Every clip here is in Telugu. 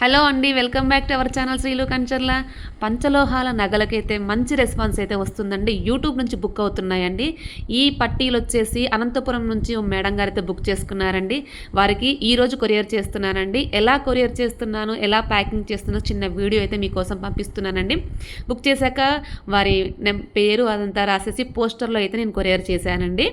హలో అండి welcome back to our channel Srilu Kancharla. పంచలోహాల నగలకైతే మంచి రెస్పాన్స్ అయితే వస్తుందండి. యూట్యూబ్ నుంచి బుక్ అవుతున్నాయండి. ఈ పట్టీలు వచ్చేసి అనంతపురం నుంచి మేడం గారు అయితే బుక్ చేసుకున్నారండి. వారికి ఈరోజు కొరియర్ చేస్తున్నానండి. ఎలా కొరియర్ చేస్తున్నాను ఎలా ప్యాకింగ్ చేస్తున్నాను చిన్న వీడియో అయితే మీకోసం పంపిస్తున్నానండి. బుక్ చేశాక వారి పేరు అదంతా రాసేసి పోస్టర్లో అయితే నేను కొరియర్ చేశానండి.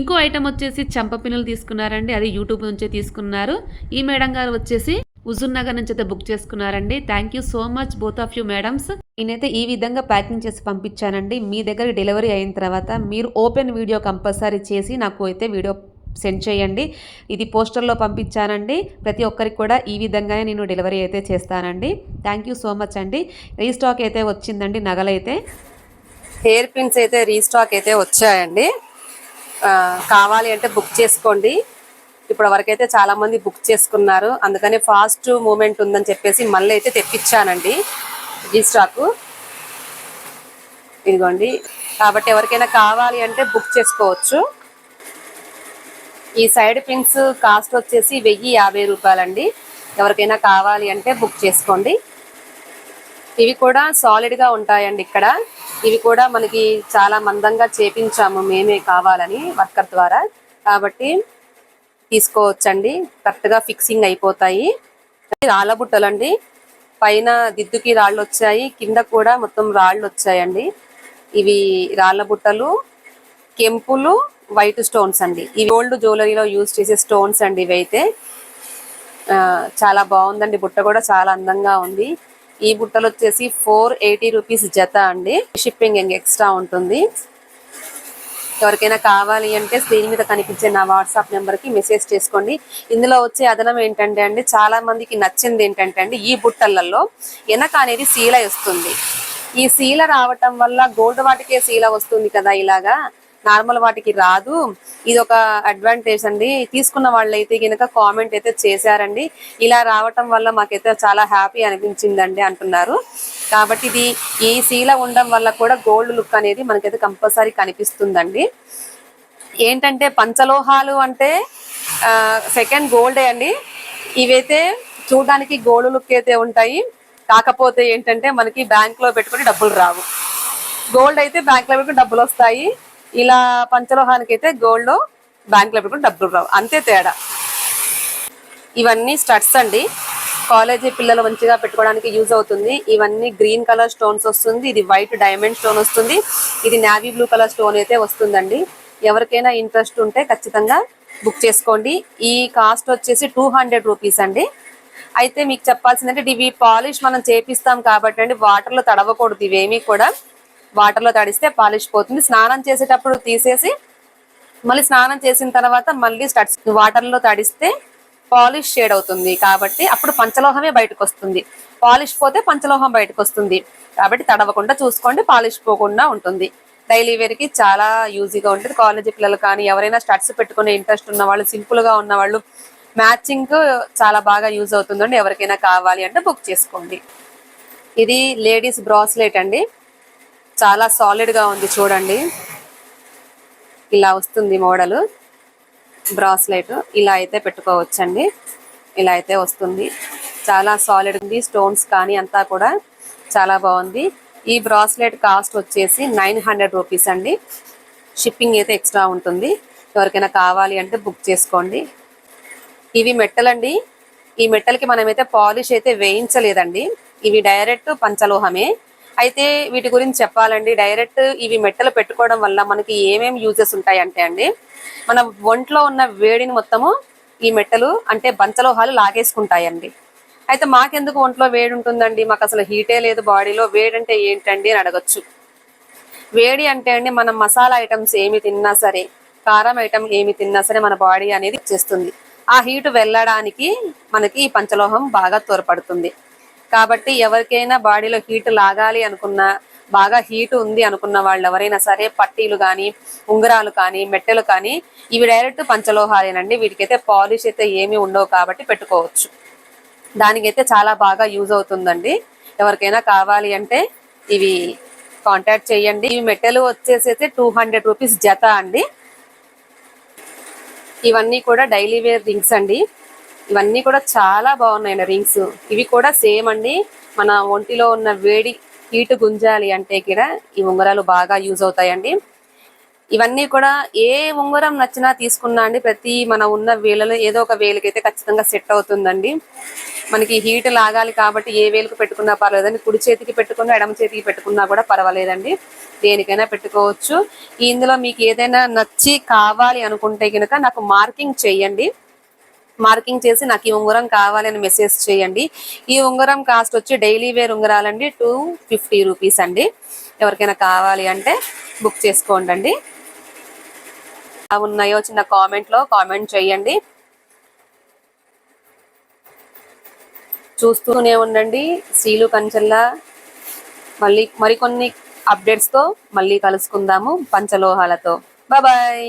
ఇంకో ఐటమ్ వచ్చేసి చంపపిన్నులు తీసుకున్నారండి. అది యూట్యూబ్ నుంచే తీసుకున్నారు. ఈ మేడం గారు వచ్చేసి హుజూర్ నగర్ నుంచి అయితే బుక్ చేసుకున్నారండి. Thank you so much both of you madams నేనైతే ఈ విధంగా ప్యాకింగ్ చేసి పంపించానండి. మీ దగ్గర డెలివరీ అయిన తర్వాత మీరు ఓపెన్ వీడియో కంపల్సరీ చేసి నాకు అయితే వీడియో సెండ్ చేయండి. ఇది పోస్టర్లో పంపించానండి. ప్రతి ఒక్కరికి కూడా ఈ విధంగానే నేను డెలివరీ అయితే చేస్తానండి. థ్యాంక్ యూ సో మచ్ అండి. రీస్టాక్ అయితే వచ్చిందండి నగలైతే. హెయిర్ పిన్స్ అయితే రీస్టాక్ అయితే వచ్చాయండి. కావాలి అంటే బుక్ చేసుకోండి. ఇప్పుడు వరకైతే చాలా మంది బుక్ చేసుకున్నారు. అందుకని ఫాస్ట్ మూమెంట్ ఉందని చెప్పేసి మళ్ళీ అయితే తెప్పించానండి ఈ స్టాకు. ఇదిగోండి. కాబట్టి ఎవరికైనా కావాలి అంటే బుక్ చేసుకోవచ్చు. ఈ సైడ్ పిన్స్ కాస్ట్ వచ్చేసి వెయ్యి యాభై రూపాయలండి. ఎవరికైనా కావాలి అంటే బుక్ చేసుకోండి. ఇవి కూడా సాలిడ్గా ఉంటాయండి ఇక్కడ. ఇవి కూడా మనకి చాలా మందంగా చేపించాము మేమే కావాలని వర్కర్ ద్వారా. కాబట్టి తీసుకోవచ్చండి. కరెక్ట్గా ఫిక్సింగ్ అయిపోతాయి. రాళ్ళ బుట్టలండి. పైన దిద్దుకి రాళ్ళు వచ్చాయి. కింద కూడా మొత్తం రాళ్ళు వచ్చాయండి. ఇవి రాళ్ళ బుట్టలు కెంపులు వైట్ స్టోన్స్ అండి. ఈ గోల్డ్ జ్యువెలరీలో యూజ్ చేసే స్టోన్స్ అండి ఇవి అయితే చాలా బాగుందండి. బుట్ట కూడా చాలా అందంగా ఉంది. ఈ బుట్టలు వచ్చేసి ఫోర్ ఎయిటీ రూపీస్ జత అండి. షిప్పింగ్ ఎక్స్ట్రా ఉంటుంది. ఎవరికైనా కావాలి అంటే స్క్రీన్ మీద కనిపించే నా వాట్సాప్ నెంబర్కి మెసేజ్ చేసుకోండి. ఇందులో వచ్చే అదనం ఏంటంటే అండి చాలా మందికి నచ్చింది ఏంటంటే అండి ఈ బుట్టలలో వెనక అనేది శీల వస్తుంది. ఈ శీల రావటం వల్ల గోల్డ్ వాటికే శీల వస్తుంది కదా ఇలాగా. నార్మల్ వాటికి రాదు. ఇది ఒక అడ్వాంటేజ్ అండి. తీసుకున్న వాళ్ళైతే కనుక కామెంట్ అయితే చేశారండి. ఇలా రావటం వల్ల మాకైతే చాలా హ్యాపీ అనిపించిందండి అంటున్నారు. కాబట్టి ఇది ఈ శీల ఉండడం వల్ల కూడా గోల్డ్ లుక్ అనేది మనకైతే కంపల్సరీ కనిపిస్తుందండి. ఏంటంటే పంచలోహాలు అంటే సెకండ్ గోల్డే అండి. ఇవైతే చూడడానికి గోల్డ్ లుక్ అయితే ఉంటాయి. కాకపోతే ఏంటంటే మనకి బ్యాంక్లో పెట్టుకుని డబ్బులు రావు. గోల్డ్ అయితే బ్యాంక్లో పెట్టుకుని డబ్బులు వస్తాయి. ఇలా పంచలోహానికి అయితే గోల్డ్ బ్యాంక్లో పెట్టుకుని డబ్బులు రావు. అంతే తేడా. ఇవన్నీ స్టడ్స్ అండి. కాలేజీ పిల్లలు మంచిగా పెట్టుకోవడానికి యూజ్ అవుతుంది. ఇవన్నీ గ్రీన్ కలర్ స్టోన్స్ వస్తుంది. ఇది వైట్ డైమండ్ స్టోన్ వస్తుంది. ఇది నావీ బ్లూ కలర్ స్టోన్ అయితే వస్తుందండి. ఎవరికైనా ఇంట్రెస్ట్ ఉంటే ఖచ్చితంగా బుక్ చేసుకోండి. ఈ కాస్ట్ వచ్చేసి టూ హండ్రెడ్ రూపీస్ అండి. అయితే మీకు చెప్పాల్సిందంటే ఇవి పాలిష్ మనం చేపిస్తాం కాబట్టి అండి వాటర్లో తడవకూడదు ఇవేమీ కూడా. వాటర్లో తడిస్తే పాలిష్ పోతుంది. స్నానం చేసేటప్పుడు తీసేసి మళ్ళీ స్నానం చేసిన తర్వాత మళ్ళీ స్టడ్స్ వాటర్లో తడిస్తే పాలిష్ షేడ్ అవుతుంది కాబట్టి అప్పుడు పంచలోహమే బయటకు వస్తుంది పాలిష్ పోతే పంచలోహం బయటకు వస్తుంది కాబట్టి తడవకుండా చూసుకోండి పాలిష్ పోకుండా ఉంటుంది. డైలీ వేర్కి చాలా యూజీగా ఉంటుంది. కాలేజీ పిల్లలు కానీ ఎవరైనా స్టడ్స్ పెట్టుకునే ఇంట్రెస్ట్ ఉన్న వాళ్ళు సింపుల్గా మ్యాచింగ్ చాలా బాగా యూజ్ అవుతుందండి. ఎవరికైనా కావాలి అంటే బుక్ చేసుకోండి. ఇది లేడీస్ బ్రాస్లెట్ అండి. చాలా సాలిడ్గా ఉంది చూడండి. ఇలా వస్తుంది మోడల్. బ్రాస్లెట్ ఇలా అయితే పెట్టుకోవచ్చండి. ఇలా అయితే వస్తుంది. చాలా సాలిడ్ ఉంది. స్టోన్స్ కానీ అంతా కూడా చాలా బాగుంది. ఈ బ్రాస్లెట్ కాస్ట్ వచ్చేసి నైన్ హండ్రెడ్ రూపీస్ అండి. షిప్పింగ్ అయితే ఎక్స్ట్రా ఉంటుంది. ఎవరికైనా కావాలి అంటే బుక్ చేసుకోండి. ఇవి మెట్టలండి ఈ మెట్టలకి మనమైతే పాలిష్ అయితే వేయించలేదండి. ఇవి డైరెక్ట్ పంచలోహమే. అయితే వీటి గురించి చెప్పాలండి. డైరెక్ట్ ఇవి మెట్టలు పెట్టుకోవడం వల్ల మనకి ఏమేమి యూజెస్ ఉంటాయంటే అండి మన ఒంట్లో ఉన్న వేడిని మొత్తము ఈ మెట్టలు అంటే పంచలోహాలు లాగేసుకుంటాయండి. అయితే మాకెందుకు ఒంట్లో వేడి ఉంటుందండి? మాకు అసలు హీటే లేదు బాడీలో వేడి అంటే ఏంటండి అని అడగచ్చు. వేడి అంటే అండి మనం మసాలా ఐటమ్స్ ఏమి తిన్నా సరే కారం ఐటమ్ ఏమి తిన్నా సరే మన బాడీ అనేది చేస్తుంది. ఆ హీట్ వెళ్ళడానికి మనకి ఈ పంచలోహం బాగా తోడ్పడుతుంది. కాబట్టి ఎవరికైనా బాడీలో హీట్ లాగాలి అనుకున్నా బాగా హీట్ ఉంది అనుకున్న వాళ్ళు ఎవరైనా సరే పట్టీలు కానీ ఉంగరాలు కానీ మెట్టెలు కానీ ఇవి డైరెక్ట్ పంచలోహాలేనండి. వీటికైతే పాలిష్ అయితే ఏమీ ఉండవు కాబట్టి పెట్టుకోవచ్చు. దానికైతే చాలా బాగా యూజ్ అవుతుందండి. ఎవరికైనా కావాలి అంటే ఇవి కాంటాక్ట్ చేయండి. ఇవి మెట్టెలు వచ్చేసి అయితే టూ హండ్రెడ్ రూపీస్ జత అండి. ఇవన్నీ కూడా డైలీ వేర్ రింగ్స్ అండి. ఇవన్నీ కూడా చాలా బాగున్నాయి రింగ్స్ ఇవి కూడా సేమ్ అండి. మన ఒంటిలో ఉన్న వేడి హీట్ గుంజాలి అంటే కూడా ఈ ఉంగరాలు బాగా యూజ్ అవుతాయండి. ఇవన్నీ కూడా ఏ ఉంగరం నచ్చినా తీసుకున్నా అండి ప్రతి మన ఉన్న వేలలో ఏదో ఒక వేలకైతే ఖచ్చితంగా సెట్ అవుతుందండి. మనకి హీట్ లాగాలి కాబట్టి ఏ వేలకు పెట్టుకున్నా పర్వాలేదండి. కుడి చేతికి పెట్టుకున్నా ఎడమ చేతికి పెట్టుకున్నా కూడా పర్వాలేదండి. దేనికైనా పెట్టుకోవచ్చు. ఇందులో మీకు ఏదైనా నచ్చి కావాలి అనుకుంటే కనుక నాకు మార్కింగ్ చేయండి. మార్కింగ్ చేసి నాకు ఈ ఉంగరం కావాలని మెసేజ్ చేయండి. ఈ ఉంగరం కాస్ట్ వచ్చి డైలీ వేర్ ఉంగరాలండి టూ ఫిఫ్టీ రూపీస్ అండి. ఎవరికైనా కావాలి అంటే బుక్ చేసుకోండి అండి ఉన్నాయో చిన్న కామెంట్లో కామెంట్ చేయండి. చూస్తూనే ఉండండి. సీలు కంచెల్లా. మళ్ళీ మరికొన్ని అప్డేట్స్తో మళ్ళీ కలుసుకుందాము పంచలోహాలతో. బాయ్.